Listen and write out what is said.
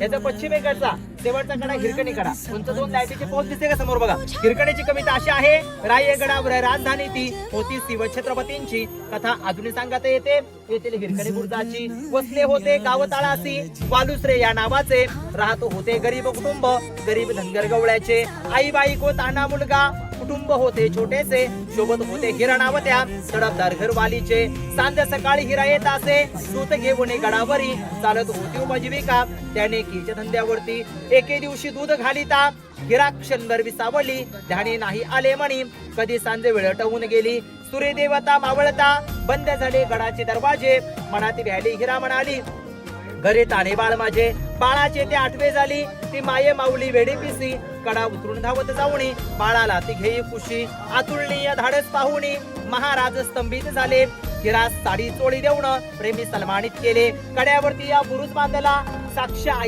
याचा पश्चिमेकडचा शेवटचा कडा हिरकणी कडा तुमचं दोन लाईटीचे पोच दिसते का समोर बघा? हिरकणीची कविता अशी आहे रायगडावर राजधानी ती होती शिव छत्रपतींची. कथा अजूनही सांगता येते. येथील हिरकणी बुर्जाची वसले होते गाव तळासी वालुसरे या नावाचे. राहतो होते गरीब कुटुंब गरीब धनगर गवळ्याचे. आई बाई को ताना मुलगा कुटुंब होते छोटेसे शोभत होते हिरा नावत्या तडपदार घरवालीचे. सांध्य सकाळी हिरा येत असे दूत घेऊन गडावरी. चालत होती उपजीविका त्याने कीच धंद्यावरती. एके दिवशी दूध घालिता हिरा क्षणभर विसावली. ध्याने नाही आले म्हणी कधी सांजे वेळ टवून गेली. सूर्यदेवता मावळता बंद झाले गडाचे दरवाजे. मनात भ्याली हिरा म्हणाली घरी ताणे बाळ माझे बाळाचे ते आठवे झाली. ती माये माऊली वेडी पिसी. कडा उतरून धावत जाऊनी. बाळाला ती घेई खुशी आतुळनीय धाडस पाहुणी महाराज स्तंभित झाले. हिरा साडी चोळी देऊन प्रेमी सन्मानित केले. कड्यावरती या बुरुज बांधला. साक्ष आई